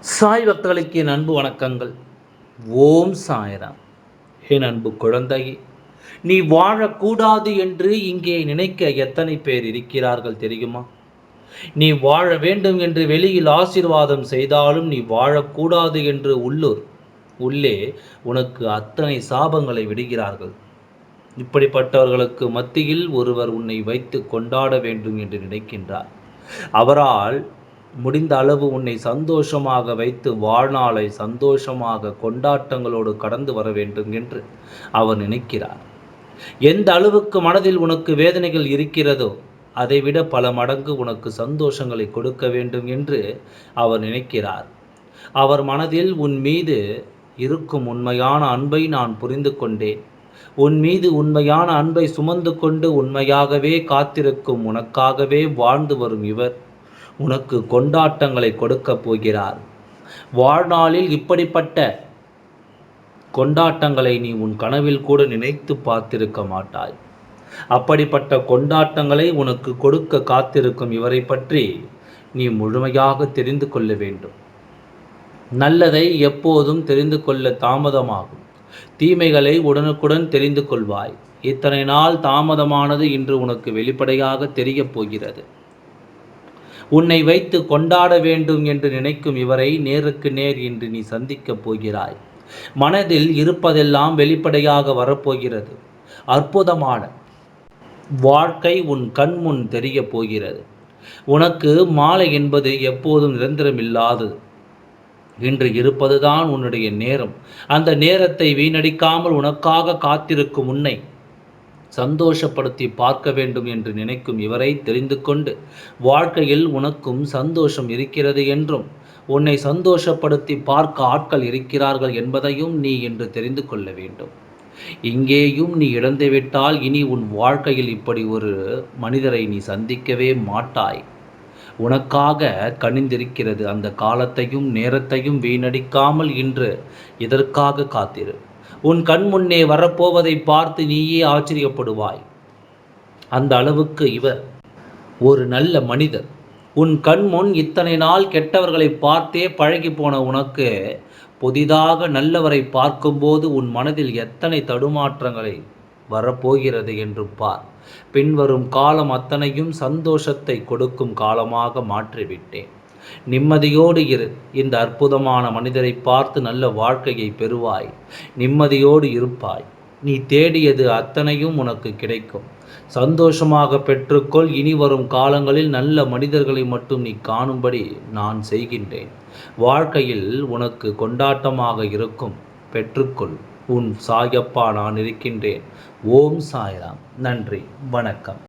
சாய் பக்தர்களுக்கு என் அன்பு வணக்கங்கள். ஓம் சாய்ராம். என் அன்பு குழந்தையே நீ வாழக்கூடாது என்று இங்கே நினைக்க எத்தனை பேர் இருக்கிறார்கள் தெரியுமா? நீ வாழ வேண்டும் என்று வெளியில் ஆசீர்வாதம் செய்தாலும் நீ வாழக்கூடாது என்று உள்ளூர் உள்ளே உனக்கு அத்தனை சாபங்களை விடுகிறார்கள். இப்படிப்பட்டவர்களுக்கு மத்தியில் ஒருவர் உன்னை வைத்து கொண்டாட வேண்டும் என்று நினைக்கின்றார். அவரால் முடிந்த அளவு உன்னை சந்தோஷமாக வைத்து வாழ்நாளை சந்தோஷமாக கொண்டாட்டங்களோடு கடந்து வர வேண்டும் என்று அவர் நினைக்கிறார். எந்த அளவுக்கு மனதில் உனக்கு வேதனைகள் இருக்கிறதோ அதைவிட பல மடங்கு உனக்கு சந்தோஷங்களை கொடுக்க வேண்டும் என்று அவர் நினைக்கிறார். அவர் மனதில் உன் மீது இருக்கும் உண்மையான அன்பை நான் புரிந்து கொண்டேன். உன் மீது உண்மையான அன்பை சுமந்து கொண்டு உண்மையாகவே காத்திருக்கும் உனக்காகவே வாழ்ந்து வரும் இவர் உனக்கு கொண்டாட்டங்களை கொடுக்கப் போகிறார். வாழ்நாளில் இப்படிப்பட்ட கொண்டாட்டங்களை நீ உன் கனவில் கூட நினைத்து பார்த்திருக்க மாட்டாய். அப்படிப்பட்ட கொண்டாட்டங்களை உனக்கு கொடுக்க காத்திருக்கும் இவரை பற்றி நீ முழுமையாக தெரிந்து கொள்ள வேண்டும். நல்லதை எப்போதும் தெரிந்து கொள்ள தாமதமாகும். தீமைகளை உடனுக்குடன் தெரிந்து கொள்வாய். இத்தனை நாள் தாமதமானது இன்று உனக்கு வெளிப்படையாக தெரியப் போகிறது. உன்னை வைத்து கொண்டாட வேண்டும் என்று நினைக்கும் இவரை நேருக்கு நேர் இன்று நீ சந்திக்கப் போகிறாய். மனதில் இருப்பதெல்லாம் வெளிப்படையாக வரப்போகிறது. அற்புதமான வாழ்க்கை உன் கண் முன் தெரிய போகிறது. உனக்கு மாலை என்பது எப்போதும் நிரந்தரமில்லாதது. இன்று இருப்பதுதான் உன்னுடைய நேரம். அந்த நேரத்தை வீணடிக்காமல் உனக்காக காத்திருக்கும் உன்னை சந்தோஷப்படுத்தி பார்க்க வேண்டும் என்று நினைக்கும் இவரை தெரிந்து கொண்டு வாழ்க்கையில் உனக்கும் சந்தோஷம் இருக்கிறது என்றும் உன்னை சந்தோஷப்படுத்தி பார்க்க ஆட்கள் இருக்கிறார்கள் என்பதையும் நீ என்று தெரிந்து கொள்ள வேண்டும். இங்கேயும் நீ இழந்துவிட்டால் இனி உன் வாழ்க்கையில் இப்படி ஒரு மனிதரை நீ சந்திக்கவே மாட்டாய். உனக்காக கனிந்திருக்கிறது. அந்த காலத்தையும் நேரத்தையும் வீணடிக்காமல் இன்று இதற்காக காத்திரு? உன் கண் முன்னே வரப்போவதை பார்த்து நீயே ஆச்சரியப்படுவாய். அந்த அளவுக்கு இவர் ஒரு நல்ல மனிதர். உன் கண் முன் இத்தனை நாள் கெட்டவர்களை பார்த்தே பழகி போன உனக்கு புதிதாக நல்லவரை பார்க்கும்போது உன் மனதில் எத்தனை தடுமாற்றங்களை வரப்போகிறது என்று பார். பின்வரும் காலம் அத்தனையும் சந்தோஷத்தை கொடுக்கும் காலமாக மாற்றிவிட்டேன். நிம்மதியோடு இரு. இந்த அற்புதமான மனிதரை பார்த்து நல்ல வாழ்க்கையை பெறுவாய். நிம்மதியோடு இருப்பாய். நீ தேடியது அத்தனையும் உனக்கு கிடைக்கும். சந்தோஷமாக பெற்றுக்கொள். இனி வரும் காலங்களில் நல்ல மனிதர்களை மட்டும் நீ காணும்படி நான் செய்கின்றேன். வாழ்க்கையில் உனக்கு கொண்டாட்டமாக இருக்கும். பெற்றுக்கொள். உன் சாயப்பா நான் இருக்கின்றேன். ஓம் சாய்ராம். நன்றி. வணக்கம்.